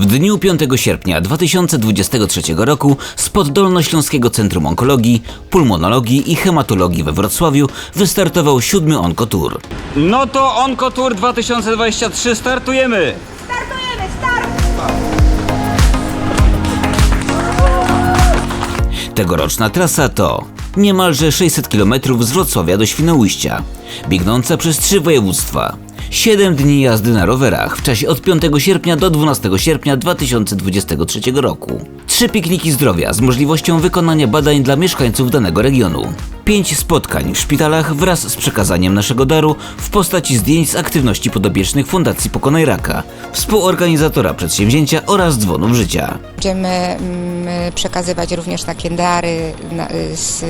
W dniu 5 sierpnia 2023 roku spod Dolnośląskiego Centrum Onkologii, Pulmonologii i Hematologii we Wrocławiu wystartował siódmy Onkotour. No to Onkotour 2023 startujemy! Startujemy, start! Tegoroczna trasa to niemalże 600 km z Wrocławia do Świnoujścia, biegnąca przez trzy województwa. 7 dni jazdy na rowerach w czasie od 5 sierpnia do 12 sierpnia 2023 roku. Trzy pikniki zdrowia z możliwością wykonania badań dla mieszkańców danego regionu. 5 spotkań w szpitalach wraz z przekazaniem naszego daru w postaci zdjęć z aktywności podobiecznych Fundacji Pokonaj Raka, współorganizatora przedsięwzięcia oraz dzwonów życia. Będziemy mm, przekazywać również takie dary, z,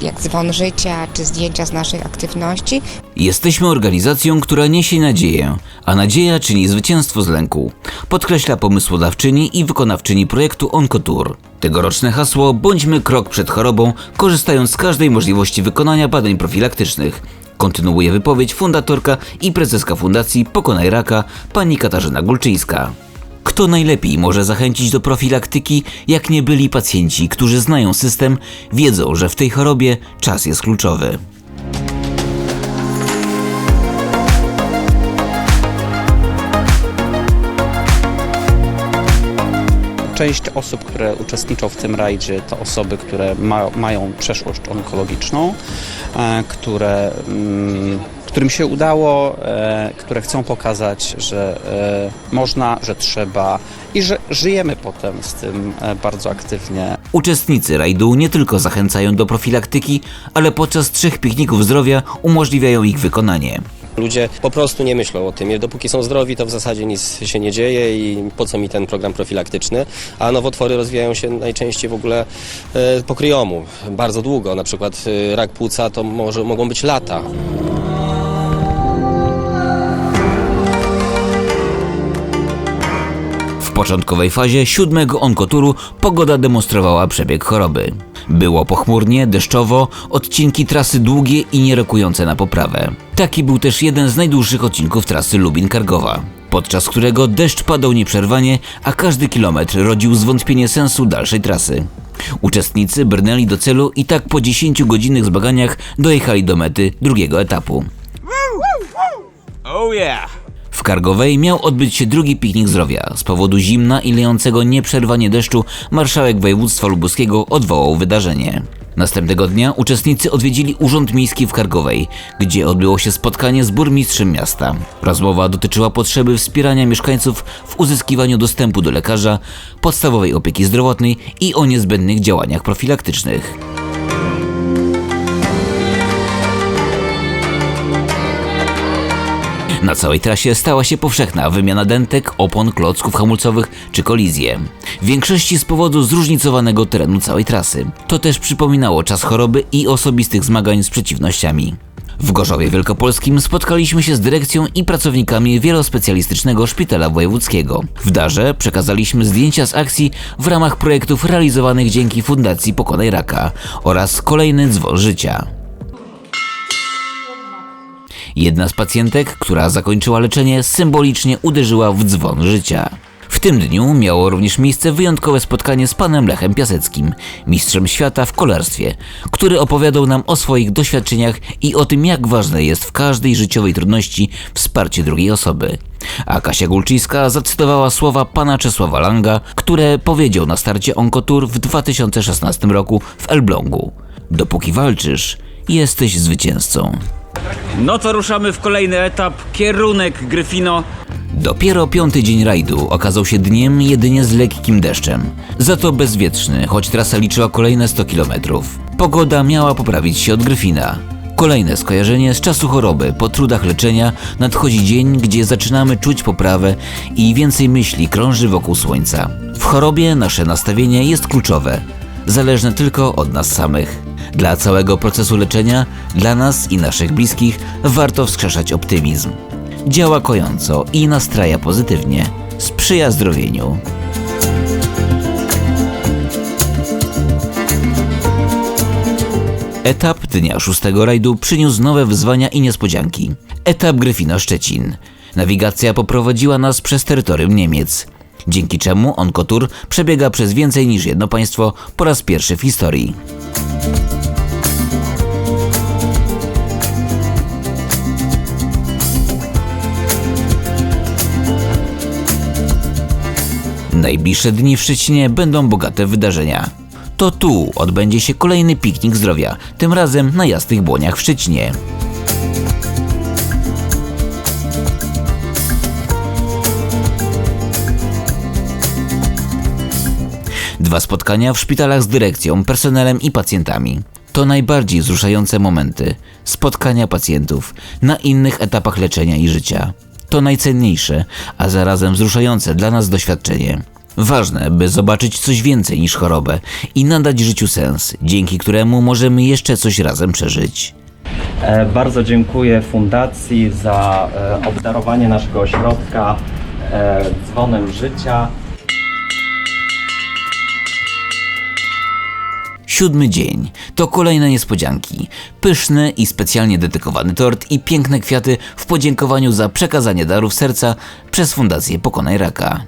jak dzwon życia, czy zdjęcia z naszej aktywności. Jesteśmy organizacją, która niesie nadzieję, a nadzieja czyni zwycięstwo z lęku, podkreśla pomysłodawczyni i wykonawczyni projektu Onkotour. Tegoroczne hasło Bądźmy krok przed chorobą, korzystając z każdej możliwości wykonania badań profilaktycznych. Kontynuuje wypowiedź fundatorka i prezeska Fundacji Pokonaj Raka, pani Katarzyna Gulczyńska. Kto najlepiej może zachęcić do profilaktyki, jak nie byli pacjenci, którzy znają system, wiedzą, że w tej chorobie czas jest kluczowy. Część osób, które uczestniczą w tym rajdzie, to osoby, które ma, mają przeszłość onkologiczną, e, które, mm, którym się udało, e, które chcą pokazać, że e, można, że trzeba i że żyjemy potem z tym bardzo aktywnie. Uczestnicy rajdu nie tylko zachęcają do profilaktyki, ale podczas trzech pikników zdrowia umożliwiają ich wykonanie. Ludzie po prostu nie myślą o tym. Dopóki są zdrowi, to w zasadzie nic się nie dzieje i po co mi ten program profilaktyczny. A nowotwory rozwijają się najczęściej w ogóle e, po kryjomu, bardzo długo. Na przykład e, rak płuca to może, mogą być lata. W początkowej fazie siódmego onkoturu pogoda demonstrowała przebieg choroby. Było pochmurnie, deszczowo, odcinki trasy długie i nierokujące na poprawę. Taki był też jeden z najdłuższych odcinków trasy Lubin-Kargowa, podczas którego deszcz padał nieprzerwanie, a każdy kilometr rodził zwątpienie sensu dalszej trasy. Uczestnicy brnęli do celu i tak po 10 godzinnych zmaganiach dojechali do mety drugiego etapu. Oh yeah! Kargowej miał odbyć się drugi piknik zdrowia. Z powodu zimna i lejącego nieprzerwanie deszczu marszałek województwa lubuskiego odwołał wydarzenie. Następnego dnia uczestnicy odwiedzili Urząd Miejski w Kargowej, gdzie odbyło się spotkanie z burmistrzem miasta. Rozmowa dotyczyła potrzeby wspierania mieszkańców w uzyskiwaniu dostępu do lekarza, podstawowej opieki zdrowotnej i o niezbędnych działaniach profilaktycznych. Na całej trasie stała się powszechna wymiana dentek, opon, klocków hamulcowych czy kolizje. W większości z powodu zróżnicowanego terenu całej trasy. To też przypominało czas choroby i osobistych zmagań z przeciwnościami. W Gorzowie Wielkopolskim spotkaliśmy się z dyrekcją i pracownikami wielospecjalistycznego szpitala wojewódzkiego. W darze przekazaliśmy zdjęcia z akcji w ramach projektów realizowanych dzięki Fundacji Pokonaj Raka oraz kolejny dzwon życia. Jedna z pacjentek, która zakończyła leczenie, symbolicznie uderzyła w dzwon życia. W tym dniu miało również miejsce wyjątkowe spotkanie z panem Lechem Piaseckim, mistrzem świata w kolarstwie, który opowiadał nam o swoich doświadczeniach i o tym, jak ważne jest w każdej życiowej trudności wsparcie drugiej osoby. A Kasia Gulczyńska zacytowała słowa pana Czesława Langa, które powiedział na starcie Onkotour w 2016 roku w Elblągu. Dopóki walczysz, jesteś zwycięzcą. No to ruszamy w kolejny etap, kierunek Gryfino. Dopiero piąty dzień rajdu okazał się dniem jedynie z lekkim deszczem. Za to bezwietrzny, choć trasa liczyła kolejne 100 km. Pogoda miała poprawić się od Gryfina. Kolejne skojarzenie z czasu choroby, po trudach leczenia nadchodzi dzień, gdzie zaczynamy czuć poprawę i więcej myśli krąży wokół słońca. W chorobie nasze nastawienie jest kluczowe, zależne tylko od nas samych. Dla całego procesu leczenia, dla nas i naszych bliskich warto wskrzeszać optymizm. Działa kojąco i nastraja pozytywnie. Sprzyja zdrowieniu. Etap dnia szóstego rajdu przyniósł nowe wyzwania i niespodzianki. Etap Gryfino Szczecin. Nawigacja poprowadziła nas przez terytorium Niemiec. dzięki czemu Onkotur przebiega przez więcej niż jedno państwo po raz pierwszy w historii. Najbliższe dni w Szczecinie będą bogate wydarzenia. To tu odbędzie się kolejny piknik zdrowia, tym razem na Jasnych Błoniach w Szczecinie. Dwa spotkania w szpitalach z dyrekcją, personelem i pacjentami. To najbardziej wzruszające momenty spotkania pacjentów na innych etapach leczenia i życia. To najcenniejsze, a zarazem wzruszające dla nas doświadczenie. Ważne, by zobaczyć coś więcej niż chorobę i nadać życiu sens, dzięki któremu możemy jeszcze coś razem przeżyć. E, Bardzo dziękuję Fundacji za e, obdarowanie naszego ośrodka e, dzwonem życia. Siódmy dzień to kolejne niespodzianki. Pyszny i specjalnie dedykowany tort i piękne kwiaty w podziękowaniu za przekazanie darów serca przez Fundację Pokonaj Raka.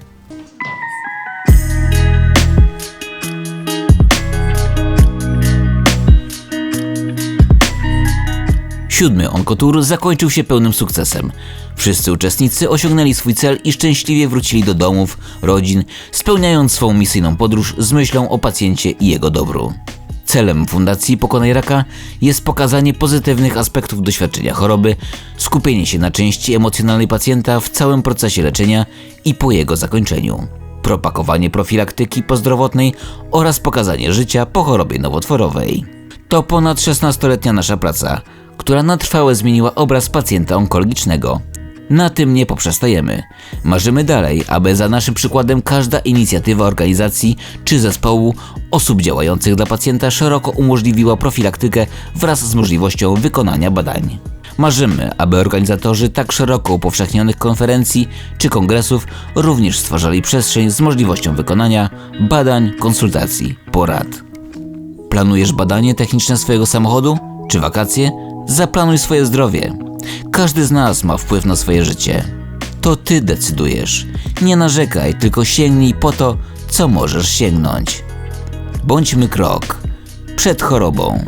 Siódmy Onkotur zakończył się pełnym sukcesem. Wszyscy uczestnicy osiągnęli swój cel i szczęśliwie wrócili do domów, rodzin, spełniając swą misyjną podróż z myślą o pacjencie i jego dobru. Celem Fundacji Pokonaj Raka jest pokazanie pozytywnych aspektów doświadczenia choroby, skupienie się na części emocjonalnej pacjenta w całym procesie leczenia i po jego zakończeniu, propagowanie profilaktyki pozdrowotnej oraz pokazanie życia po chorobie nowotworowej. To ponad 16-letnia nasza praca, która na trwałe zmieniła obraz pacjenta onkologicznego. Na tym nie poprzestajemy. Marzymy dalej, aby za naszym przykładem każda inicjatywa organizacji czy zespołu osób działających dla pacjenta szeroko umożliwiła profilaktykę wraz z możliwością wykonania badań. Marzymy, aby organizatorzy tak szeroko upowszechnionych konferencji czy kongresów również stwarzali przestrzeń z możliwością wykonania badań, konsultacji, porad. Planujesz badanie techniczne swojego samochodu? Czy wakacje? Zaplanuj swoje zdrowie. Każdy z nas ma wpływ na swoje życie. To ty decydujesz. Nie narzekaj, tylko sięgnij po to, co możesz sięgnąć. Bądźmy krok przed chorobą.